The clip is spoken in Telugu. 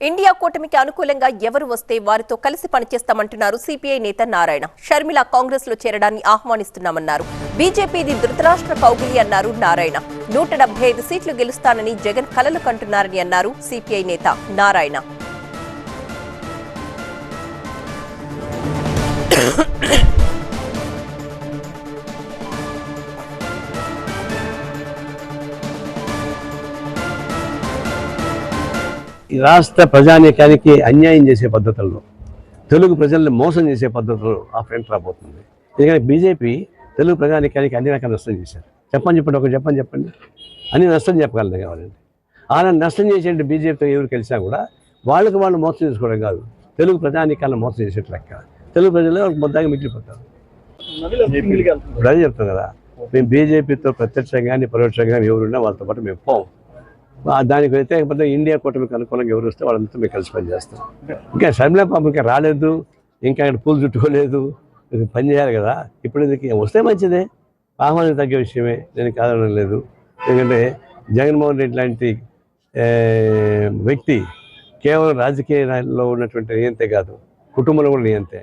ఇండియా కూటమికి అనుకూలంగా ఎవరు వస్తే వారితో కలిసి పనిచేస్తామంటున్నారు సిపిఐ నేత నారాయణ. షర్మిల కాంగ్రెస్లో చేరడాన్ని ఆహ్వానిస్తున్నామన్నారు. బీజేపీది ధృతరాష్ట్ర కౌగిలి అన్నారు నారాయణ. నూట డెబ్బై ఐదు సీట్లు గెలుస్తానని జగన్ కలలు కంటున్నారని అన్నారు సిపిఐ నేత నారాయణ. రాష్ట్ర ప్రజానీకానికి అన్యాయం చేసే పద్ధతుల్లో తెలుగు ప్రజల్ని మోసం చేసే పద్ధతులు ఆ ఫ్రంట్ రాబోతుంది. ఎందుకంటే బీజేపీ తెలుగు ప్రజానీకానికి అన్ని రకాల నష్టం చేశారు. చెప్పని చెప్పండి ఒక చెప్పని చెప్పండి. అన్ని నష్టం చెప్పగలదు కావాలండి. అలా నష్టం చేసేటి బీజేపీతో ఎవరు కలిసినా కూడా వాళ్ళకి వాళ్ళు మోసం చేసుకోవడం కాదు. తెలుగు ప్రజానీకాలను మోసం చేసేట్లు లెక్క. తెలుగు ప్రజలు మొత్తంగా మిగిలిపోతారు ఇప్పుడు అదే చెప్తాం కదా మేము బీజేపీతో ప్రత్యక్షంగా కానీ పరోక్షంగా ఎవరున్నా వాళ్ళతో పాటు మేము పోం. దానికి వ్యతిరేకపోతే ఇండియా కూటమికి అనుకూలంగా ఎవరు వస్తే వాళ్ళంతా మేము కలిసి పనిచేస్తాం. ఇంకా షర్మిలా పాప ఇంకా రాలేదు ఇంకా అక్కడ పూలు చుట్టుకోలేదు పని చేయాలి కదా. ఇప్పుడు ఇది వస్తే మంచిదే. ఆహ్వానం తగ్గే విషయమే. నేను కాదనడం లేదు. ఎందుకంటే జగన్మోహన్ రెడ్డి లాంటి వ్యక్తి కేవలం రాజకీయాల్లో ఉన్నటువంటి నియంతే కాదు. కుటుంబంలో కూడా నియంతే